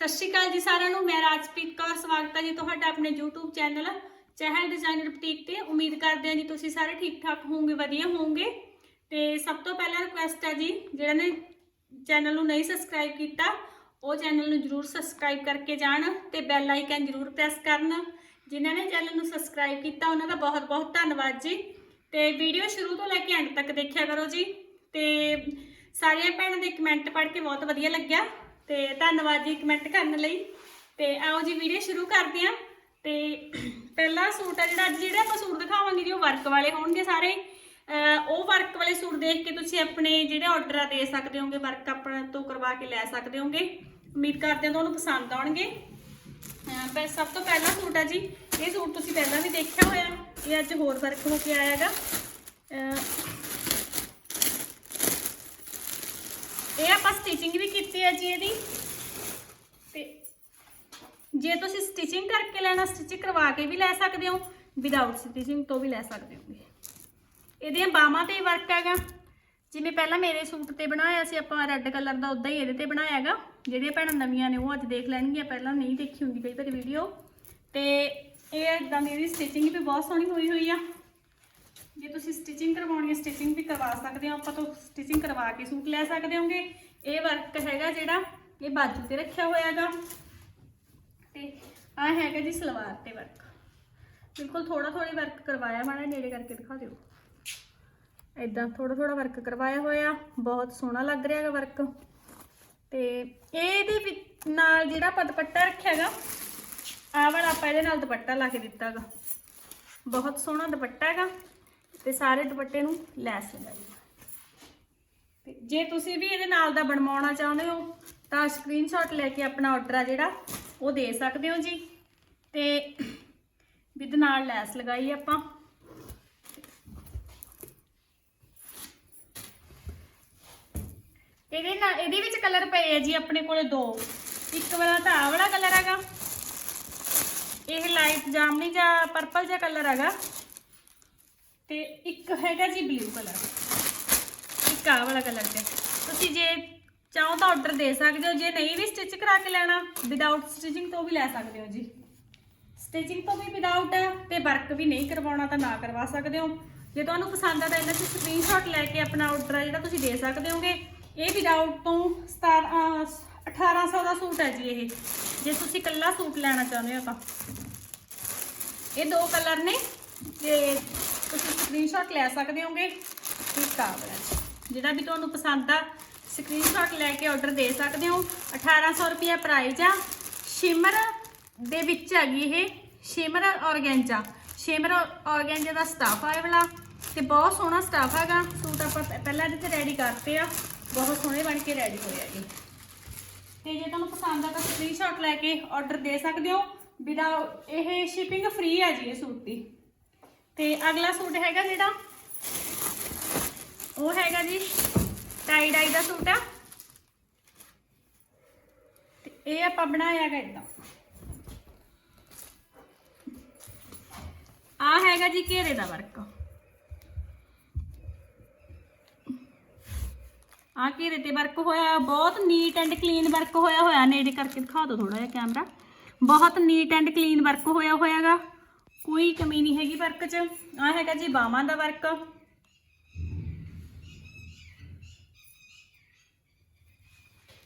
ਸਤਿ ਸ਼੍ਰੀ ਅਕਾਲ ਜੀ ਸਾਰਿਆਂ ਨੂੰ, ਮੈਂ ਰਾਜਪ੍ਰੀਤ ਕੌਰ, ਸਵਾਗਤ ਹੈ ਜੀ ਤੁਹਾਡਾ ਆਪਣੇ YouTube channel Chahal designer boutique ਤੇ। ਉਮੀਦ ਕਰਦੇ ਹਾਂ ਜੀ ਤੁਸੀਂ ਸਾਰੇ ਠੀਕ ਠਾਕ ਹੋਵੋਗੇ, ਵਧੀਆ ਹੋਵੋਗੇ। ਤੇ ਸਭ ਤੋਂ ਪਹਿਲਾਂ ਰਿਕੁਐਸਟ ਹੈ ਜੀ, ਜਿਹੜਾ ਨੇ ਚੈਨਲ ਨੂੰ ਨਹੀਂ ਸਬਸਕ੍ਰਾਈਬ ਕੀਤਾ, ਉਹ ਚੈਨਲ ਨੂੰ ਜਰੂਰ ਸਬਸਕ੍ਰਾਈਬ ਕਰਕੇ ਜਾਣ ਤੇ ਬੈਲ ਆਈਕਨ ਜਰੂਰ ਪ੍ਰੈਸ ਕਰਨ। ਜਿਨ੍ਹਾਂ ਨੇ ਚੈਨਲ ਨੂੰ ਸਬਸਕ੍ਰਾਈਬ ਕੀਤਾ, ਉਹਨਾਂ ਦਾ ਬਹੁਤ ਬਹੁਤ ਧੰਨਵਾਦ ਜੀ। ਤੇ ਵੀਡੀਓ ਸ਼ੁਰੂ ਤੋਂ ਲੈ ਕੇ ਐਂਡ ਤੱਕ ਦੇਖਿਆ ਕਰੋ ਜੀ। ਤੇ ਸਾਰੀਆਂ ਭੈਣਾਂ ਦੇ ਕਮੈਂਟ ਪੜ੍ਹ ਕੇ ਬਹੁਤ ਵਧੀਆ ਲੱਗਿਆ। ਤੇ ਧੰਨਵਾਦ ਜੀ ਕਮੈਂਟ ਕਰਨ ਲਈ। ਤੇ ਆਓ ਜੀ ਵੀਡੀਓ ਸ਼ੁਰੂ ਕਰਦੇ ਹਾਂ। ਤੇ ਪਹਿਲਾ ਸੂਟ ਆ ਜਿਹੜਾ ਅੱਜ ਜਿਹੜੇ ਆਪਾਂ ਸੂਟ ਦਿਖਾਵਾਂਗੇ ਜੀ, ਉਹ ਵਰਕ ਵਾਲੇ ਹੋਣਗੇ ਸਾਰੇ। ਉਹ ਵਰਕ ਵਾਲੇ ਸੂਟ ਦੇਖ ਕੇ ਤੁਸੀਂ ਆਪਣੇ ਜਿਹੜੇ ਆਰਡਰ ਆ ਦੇ ਸਕਦੇ ਹੋਗੇ ਵਰਕ ਆਪਣੇ ਤੋਂ ਕਰਵਾ ਕੇ ਲੈ ਸਕਦੇ ਹੋਗੇ। ਉਮੀਦ ਕਰਦੇ ਹਾਂ ਤੁਹਾਨੂੰ ਪਸੰਦ ਆਉਣਗੇ। ਪਰ ਸਭ ਤੋਂ ਪਹਿਲਾ ਸੂਟ ਆ ਜੀ, ਇਹ ਸੂਟ ਤੁਸੀਂ ਪਹਿਲਾਂ ਵੀ ਦੇਖਿਆ ਹੋਇਆ। ਇਹ ਅੱਜ ਹੋਰ ਵਰਕ ਹੋ ਕੇ ਆਇਆ ਹੈਗਾ ਅਹ ਇਹ ਆਪਾਂ ਸਟਿਚਿੰਗ ਵੀ ਕੀਤੀ ਹੈ ਜੀ ਇਹਦੀ। ਤੇ ਜੇ ਤੁਸੀਂ ਸਟਿਚਿੰਗ ਕਰਕੇ ਲੈਣਾ ਸਟਿਚ ਕਰਵਾ ਕੇ ਵੀ ਲੈ ਸਕਦੇ ਹੋ ਵਿਦਆਊਟ ਸਟਿਚਿੰਗ ਤੋਂ ਵੀ ਲੈ ਸਕਦੇ ਹੋ। ਇਹਦੀਆਂ ਬਾਹਾਂ ਤੇ ਵਰਕ ਹੈਗਾ। ਜਿਵੇਂ ਪਹਿਲਾਂ ਮੇਰੇ ਸੂਟ ਤੇ ਬਣਾਇਆ ਸੀ, ਆਪਾਂ ਰੈੱਡ ਕਲਰ ਦਾ ਉਦਾਂ ਹੀ ਇਹਦੇ ਤੇ ਬਣਾਇਆ ਹੈਗਾ। ਜਿਹੜੀਆਂ ਭੈਣਾਂ ਨਵੀਆਂ ਨੇ, ਉਹ ਅੱਜ ਦੇਖ ਲੈਣਗੀਆਂ। ਪਹਿਲਾਂ ਨਹੀਂ ਦੇਖੀ ਹੁੰਦੀ ਕਈ ਵਾਰੀ ਵੀਡੀਓ ਤੇ ਇਹ ਇਦਾਂ ਦੀ ਇਹਦੀ ਸਟਿਚਿੰਗ ਵੀ ਬਹੁਤ ਸੋਹਣੀ ਹੋਈ ਹੋਈ ਆ। ਜੇ ਤੁਸੀਂ ਸਟਿਚਿੰਗ ਕਰਵਾਉਣੀ ਹੈ ਸਟਿਚਿੰਗ ਵੀ ਕਰਵਾ ਸਕਦੇ ਹੋ। ਆਪਾਂ ਤੋਂ ਸਟਿਚਿੰਗ ਕਰਵਾ ਕੇ ਸੂਟ ਲੈ ਸਕਦੇ ਹੋਗੇ। ਇਹ ਵਰਕ ਹੈਗਾ ਜਿਹੜਾ ਇਹ ਬਾਜੂ ਤੇ ਰੱਖਿਆ ਹੋਇਆ ਹੈਗਾ ਤੇ ਆ ਹੈਗਾ ਜੀ ਸਲਵਾਰ ਤੇ ਵਰਕ ਬਿਲਕੁਲ ਥੋੜਾ ਥੋੜੀ ਵਰਕ ਕਰਵਾਇਆ, ਮਾੜਾ ਨੇੜੇ ਕਰਕੇ ਦਿਖਾ ਦਿਓ। ਇਦਾਂ ਥੋੜਾ ਥੋੜਾ ਵਰਕ ਕਰਵਾਇਆ ਹੋਇਆ। ਬਹੁਤ ਸੋਹਣਾ ਲੱਗ ਰਿਹਾ ਹੈਗਾ ਵਰਕ ਤੇ ਇਹਦੇ ਵਿੱਚ ਨਾਲ ਜਿਹੜਾ ਆਪਾਂ ਦੁਪੱਟਾ ਰੱਖਿਆ ਹੈਗਾ, ਆਹ ਵਾਲਾ ਆਪਾਂ ਇਹਦੇ ਨਾਲ ਦੁਪੱਟਾ ਲਾ ਕੇ ਦਿੱਤਾ ਹੈਗਾ। ਬਹੁਤ ਸੋਹਣਾ ਦੁਪੱਟਾ ਹੈਗਾ। ਤੇ ਸਾਰੇ ਦੁਪੱਟੇ ਨੂੰ ਲੈਸ ਲਗਾਈ। ਜੇ ਤੁਸੀਂ ਵੀ ਇਹਦੇ ਨਾਲ ਦਾ ਬਣਵਾਉਣਾ ਚਾਹੁੰਦੇ ਹੋ, ਤਾਂ ਸਕਰੀਨਸ਼ਾਟ ਲੈ ਕੇ ਆਪਣਾ ਆਰਡਰ ਆ ਜਿਹੜਾ, ਉਹ ਦੇ ਸਕਦੇ ਹੋ ਜੀ। ਤੇ ਵਿਦ ਨਾਲ ਲੈਸ ਲਗਾਈ ਆਪਾਂ। ਇਹਦੇ ਨਾਲ, ਇਹਦੇ ਵਿੱਚ ਕਲਰ ਪਏ ਆ ਜੀ ਆਪਣੇ ਕੋਲੇ ਦੋ। ਇੱਕ ਵਾਲਾ ਤਾਂ ਆਹ ਵਾਲਾ ਕਲਰ ਹੈਗਾ। ਇਹ ਲਾਈਟ ਜਾਮਨੀ ਜਾਂ ਪਰਪਲ ਜਿਹਾ ਕਲਰ ਹੈਗਾ। ਤੇ ਇੱਕ ਹੈਗਾ ਜੀ ਬਲੂ ਕਲਰ ਇੱਕ ਆ ਵਾਲਾ ਕਲਰ ਤੇ। ਤੁਸੀਂ ਜੇ ਚਾਹੋ ਤਾਂ ਆਰਡਰ ਦੇ ਸਕਦੇ ਹੋ, ਜੇ ਨਹੀਂ ਵੀ ਸਟਿਚ ਕਰਾ ਕੇ ਲੈਣਾ ਵਿਦਆਊਟ ਸਟਿਚਿੰਗ ਤੋਂ ਵੀ ਲੈ ਸਕਦੇ ਹੋ ਜੀ। ਸਟਿਚਿੰਗ ਤੋਂ ਵੀ ਵਿਦਆਊਟ ਤੇ ਵਰਕ ਵੀ ਨਹੀਂ ਕਰਵਾਉਣਾ ਤਾਂ ਨਾ ਕਰਵਾ ਸਕਦੇ ਹੋ। ਜੇ ਤੁਹਾਨੂੰ ਪਸੰਦ ਆ ਤਾਂ ਇਹਨਾਂ 'ਚ ਸਕਰੀਨਸ਼ਾਟ ਲੈ ਕੇ ਆਪਣਾ ਆਰਡਰ ਜਿਹੜਾ ਤੁਸੀਂ ਦੇ ਸਕਦੇ ਹੋਗੇ। ਇਹ ਵਿਦਆਊਟ ਤੋਂ 17 1800 ਦਾ ਸੂਟ ਹੈ ਜੀ ਇਹ। ਜੇ ਤੁਸੀਂ ਇਕੱਲਾ ਸੂਟ ਲੈਣਾ ਚਾਹੁੰਦੇ ਹੋ ਤਾਂ। ਇਹ ਦੋ ਕਲਰ ਨੇ, ਤੇ ਸਕਰੀਨਸ਼ਾਟ ਲੈ ਸਕਦੇ ਹੋਗੇ? ਠੀਕ ਆ। ਜਿਹੜਾ ਵੀ ਤੁਹਾਨੂੰ ਪਸੰਦ ਆ ਸਕਰੀਨਸ਼ਾਟ ਲੈ ਕੇ ਆਰਡਰ ਦੇ ਸਕਦੇ ਹੋ। 1800 ਰੁਪਏ ਪ੍ਰਾਈਸ ਆ। ਸ਼ਿਮਰ ਦੇ ਵਿੱਚ ਹੈਗੀ ਇਹ। ਸ਼ਿਮਰ ਔਰਗੈਂਜਾ ਸ਼ਿਮਰ ਔਰਗੈਂਜਾ ਦਾ ਸਟਾਫ ਆ ਇਹ ਵਾਲਾ। ਤੇ ਬਹੁਤ ਸੋਹਣਾ ਸਟਾਫ ਹੈਗਾ। ਸੂਟ ਆਪਾਂ ਪ- ਪਹਿਲਾਂ ਇਹਦੇ ਤੇ ਰੈਡੀ ਕਰਤੇ ਆ, ਬਹੁਤ ਸੋਹਣੇ ਬਣ ਕੇ ਰੈਡੀ ਹੋਏ ਜੀ ਤੇ ਜੇ ਤੁਹਾਨੂੰ ਪਸੰਦ ਆ ਤਾਂ ਸਕਰੀਨਸ਼ਾਟ ਲੈ ਕੇ ਆਰਡਰ ਦੇ ਸਕਦੇ ਹੋ। ਬਿਨਾ ਇਹ ਸ਼ਿਪਿੰਗ ਫ੍ਰੀ ਹੈ ਜੀ ਇਹ ਸੂਟ ਦੀ। ਤੇ ਅਗਲਾ ਸੂਟ ਹੈਗਾ ਜਿਹੜਾ, ਉਹ ਹੈਗਾ ਜੀ ਟਾਈ ਡਾਈ ਦਾ ਸੂਟ ਆ। ਤੇ ਇਹ ਆਪਾਂ ਬਣਾਇਆ ਹੈਗਾ ਇਦਾਂ। ਆ ਹੈਗਾ ਜੀ ਘੇਰੇ ਦਾ ਵਰਕ ਆ ਘੇਰੇ ਤੇ ਵਰਕ ਹੋਇਆ, ਬਹੁਤ ਨੀਟ ਐਂਡ ਕਲੀਨ ਵਰਕ ਹੋਇਆ ਹੋਇਆ। ਨੇੜੇ ਕਰਕੇ ਦਿਖਾ ਦਿਓ ਥੋੜਾ ਜਿਹਾ ਕੈਮਰਾ ਬਹੁਤ ਨੀਟ ਐਂਡ ਕਲੀਨ ਵਰਕ ਹੋਇਆ ਹੋਇਆਗਾ। ਕੋਈ ਕਮੀ ਨਹੀਂ ਹੈਗੀ ਵਰਕ 'ਚ। ਆ ਹੈਗਾ ਜੀ ਬਾਹਾਂ ਦਾ ਵਰਕ।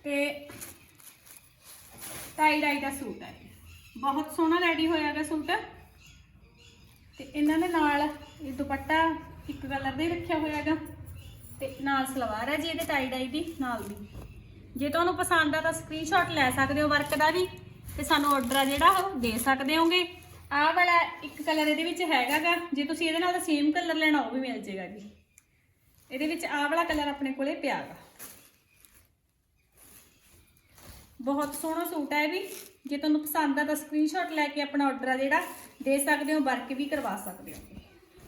ਤੇ ਟਾਈ ਡਾਈ ਦਾ ਸੂਟ ਹੈ। ਬਹੁਤ ਸੋਹਣਾ ਰੈਡੀ ਹੋਇਆਗਾ ਸੂਟ। ਤੇ ਇਹਨਾਂ ਦੇ ਨਾਲ ਇਹ ਦੁਪੱਟਾ ਇੱਕ ਕਲਰ ਦਾ ਹੀ ਰੱਖਿਆ ਹੋਇਆ ਹੈਗਾ। ਤੇ ਨਾਲ ਸਲਵਾਰ ਹੈ ਜੀ ਇਹਦੇ ਟਾਈ ਡਾਈ ਦੀ, ਨਾਲ ਦੀ। ਜੇ ਤੁਹਾਨੂੰ ਪਸੰਦ ਆ ਤਾਂ ਸਕਰੀਨਸ਼ਾਟ ਲੈ ਸਕਦੇ ਹੋ ਵਰਕ ਦਾ ਵੀ। ਤੇ ਸਾਨੂੰ ਆਰਡਰ ਆ ਜਿਹੜਾ, ਉਹ ਦੇ ਸਕਦੇ ਹੋਗੇ। ਆਹ ਵਾਲਾ ਇੱਕ ਕਲਰ ਇਹਦੇ ਵਿੱਚ ਹੈਗਾਗਾ। ਜੇ ਤੁਸੀਂ ਇਹਦੇ ਨਾਲ ਦਾ ਸੇਮ ਕਲਰ ਲੈਣਾ, ਉਹ ਵੀ ਮਿਲ ਜੇਗਾ ਜੀ। ਇਹਦੇ ਵਿੱਚ ਆਹ ਵਾਲਾ ਕਲਰ ਆਪਣੇ ਕੋਲੇ ਪਿਆਗਾ ਬਹੁਤ ਸੋਹਣਾ ਸੂਟ ਹੈ ਇਹ ਵੀ। ਜੇ ਤੁਹਾਨੂੰ ਪਸੰਦ ਆ ਤਾਂ ਸਕਰੀਨਸ਼ਾਟ ਲੈ ਕੇ ਆਪਣਾ ਆਰਡਰ ਆ ਜਿਹੜਾ, ਦੇ ਸਕਦੇ ਹੋ, ਵਰਕ ਵੀ ਕਰਵਾ ਸਕਦੇ ਹੋ।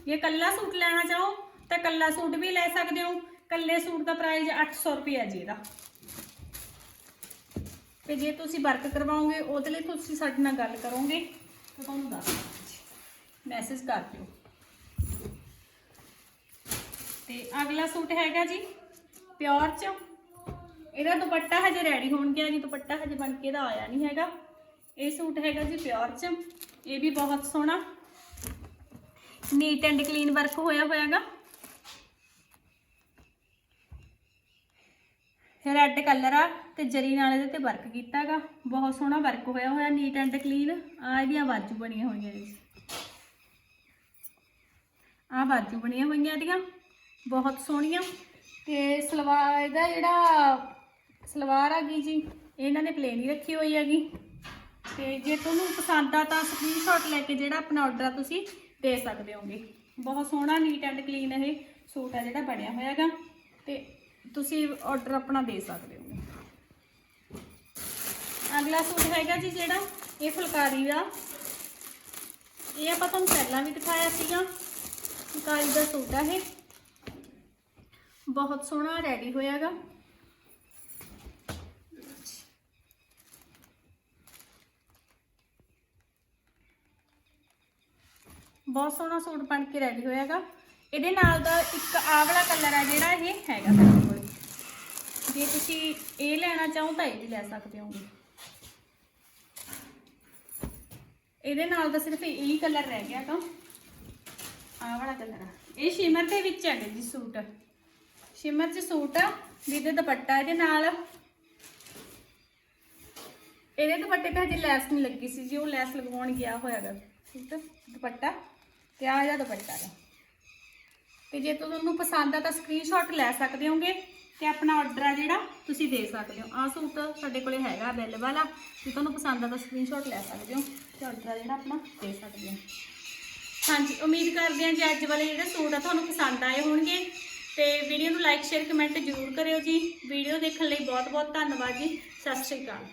ਜੇ ਕੱਲਾ ਸੂਟ ਲੈਣਾ ਚਾਹੋ, ਤਾਂ ਕੱਲਾ ਸੂਟ ਵੀ ਲੈ ਸਕਦੇ ਹੋ। ਕੱਲੇ ਸੂਟ ਦਾ ਪ੍ਰਾਈਸ 800 ਰੁਪਏ ਹੈ ਜੀ ਇਹਦਾ। ਤੇ ਜੇ ਤੁਸੀਂ ਵਰਕ ਕਰਵਾਓਗੇ, ਉਹਦੇ ਲਈ ਤੁਸੀਂ ਸਾਡੇ ਨਾਲ ਗੱਲ ਕਰੋਗੇ। ਤਾਂ ਤੁਹਾਨੂੰ ਦੱਸ ਮੈਸੇਜ ਕਰ ਦਿਓ। ਤੇ ਅਗਲਾ ਸੂਟ ਹੈਗਾ ਜੀ, ਪਿਓਰ ਚ। ਇਹਦਾ ਦੁਪੱਟਾ ਹਜੇ ਰੈਡੀ ਹੋਣ ਗਿਆ ਜੀ, ਦੁਪੱਟਾ ਹਜੇ ਬਣ ਕੇ ਦਾ ਆਇਆ ਨਹੀਂ ਹੈਗਾ। ਇਹ ਸੂਟ ਹੈਗਾ ਜੀ ਪਿਓਰ ਚ। ਇਹ ਵੀ ਬਹੁਤ ਸੋਹਣਾ। ਨੀਟ ਐਂਡ ਕਲੀਨ ਵਰਕ ਹੋਇਆ ਹੋਇਆਗਾ। ਰੈੱਡ ਕਲਰ ਆ ਤੇ ਜਰੀ ਨਾਲ ਇਹਦੇ ਤੇ ਵਰਕ ਕੀਤਾਗਾ। ਬਹੁਤ ਸੋਹਣਾ ਵਰਕ ਹੋਇਆ ਹੋਇਆ ਨੀਟ ਐਂਡ ਕਲੀਨ ਆ ਇਹਦੀਆਂ ਬਾਜੂ ਬਣੀਆਂ ਹੋਈਆਂ ਜੀ ਆ ਬਾਜੂ ਬਣੀਆਂ ਹੋਈਆਂ ਇਹਦੀਆਂ, ਬਹੁਤ ਸੋਹਣੀਆਂ। ਤੇ ਸਲਵਾਰ, ਇਹਦਾ ਜਿਹੜਾ ਸਲਵਾਰ ਆ ਗਈ ਜੀ, ਇਹਨਾਂ ਨੇ ਪਲੇਨ ਹੀ ਰੱਖੀ ਹੋਈ ਹੈਗੀ। ਤੇ ਜੇ ਤੁਹਾਨੂੰ ਪਸੰਦ ਆ ਤਾਂ ਸਕਰੀਨਸ਼ਾਟ ਲੈ ਕੇ ਜਿਹੜਾ ਆਪਣਾ ਆਰਡਰ ਤੁਸੀਂ ਦੇ ਸਕਦੇ ਹੋਗੇ। ਬਹੁਤ ਸੋਹਣਾ ਨੀਟ ਐਂਡ ਕਲੀਨ ਇਹ ਸੂਟ ਆ ਜਿਹੜਾ ਬਣਿਆ ਹੋਇਆ ਹੈਗਾ ਤੇ ਤੁਸੀਂ ਆਰਡਰ ਆਪਣਾ ਦੇ ਸਕਦੇ ਹੋ। ਅਗਲਾ ਸੂਟ ਹੈਗਾ ਜੀ ਜਿਹੜਾ, ਇਹ ਫੁਲਕਾਰੀ ਦਾ। ਇਹ ਆਪਾਂ ਤੁਹਾਨੂੰ ਪਹਿਲਾਂ ਵੀ ਦਿਖਾਇਆ ਸੀਗਾ। ਫੁਲਕਾਰੀ ਦਾ ਸੂਟ ਆ ਇਹ। ਬਹੁਤ ਸੋਹਣਾ ਰੈਡੀ ਹੋਇਆਗਾ। ਬਹੁਤ ਸੋਹਣਾ ਸੂਟ ਬਣ ਕੇ ਰੈਡੀ ਹੋਇਆਗਾ। ਇਹਦੇ ਨਾਲ ਦਾ ਇੱਕ ਆਵਲਾ ਕਲਰ ਆ ਜਿਹੜਾ, ਇਹ ਹੈਗਾ ਜੇ ਤੁਸੀਂ ਇਹ ਲੈਣਾ ਚਾਹੋ ਤਾਂ ਇਹ ਵੀ ਲੈ ਸਕਦੇ ਹੋਗੇ। ਇਹਦੇ ਨਾਲ ਤਾਂ ਸਿਰਫ ਇਹੀ ਕਲਰ ਰਹਿ ਗਿਆ ਤਾਂ। ਆਹ ਵਾਲਾ ਕਲਰ ਆ। ਇਹ ਸ਼ਿਮਰ ਦੇ ਵਿੱਚ ਹੈਗਾ ਜੀ ਸੂਟ। ਸ਼ਿਮਰ ਚ ਸੂਟ ਆ, ਜਿਹਦੇ ਦੁਪੱਟਾ ਇਹਦੇ ਨਾਲ। ਇਹਦੇ ਦੁਪੱਟੇ ਤੇ ਹਜੇ ਲੈਸ ਨਹੀਂ ਲੱਗੀ ਸੀ ਜੀ, ਉਹ ਲੈਸ ਲਗਵਾਉਣ ਗਿਆ ਹੋਇਆਗਾ ਠੀਕ ਹੈ ਦੁਪੱਟਾ। ਤੇ ਆਹ ਇਹਦਾ ਦੁਪੱਟਾ ਦਾ ਤੇ ਜੇ ਤੁਹਾਨੂੰ ਪਸੰਦ ਆ ਤਾਂ ਸਕਰੀਨਸ਼ਾਟ ਲੈ ਸਕਦੇ ਹੋਗੇ। ਤੇ ਆਪਣਾ ਆਰਡਰ ਆ ਜਿਹੜਾ ਤੁਸੀਂ ਦੇ ਸਕਦੇ ਹੋ। ਆਹ ਸੂਟ ਸਾਡੇ ਕੋਲੇ ਹੈਗਾ ਅਵੇਲੇਬਲ ਆ। ਜੇ ਤੁਹਾਨੂੰ ਪਸੰਦ ਆ ਤਾਂ ਸਕਰੀਨਸ਼ਾਟ ਲੈ ਸਕਦੇ ਹੋ ਤੇ ਆਰਡਰ ਆ ਜਿਹੜਾ ਆਪਣਾ ਦੇ ਸਕਦੇ ਹੋ। ਹਾਂਜੀ, ਉਮੀਦ ਕਰਦੇ ਹਾਂ ਜੀ ਅੱਜ ਵਾਲੇ ਜਿਹੜੇ ਸੂਟ ਆ ਤੁਹਾਨੂੰ ਪਸੰਦ ਆਏ ਹੋਣਗੇ। ਤੇ ਵੀਡੀਓ ਨੂੰ ਲਾਈਕ ਸ਼ੇਅਰ ਕਮੈਂਟ ਜ਼ਰੂਰ ਕਰਿਓ ਜੀ। ਵੀਡੀਓ ਦੇਖਣ ਲਈ ਬਹੁਤ ਬਹੁਤ ਧੰਨਵਾਦ ਜੀ। ਸਤਿ ਸ਼੍ਰੀ ਅਕਾਲ।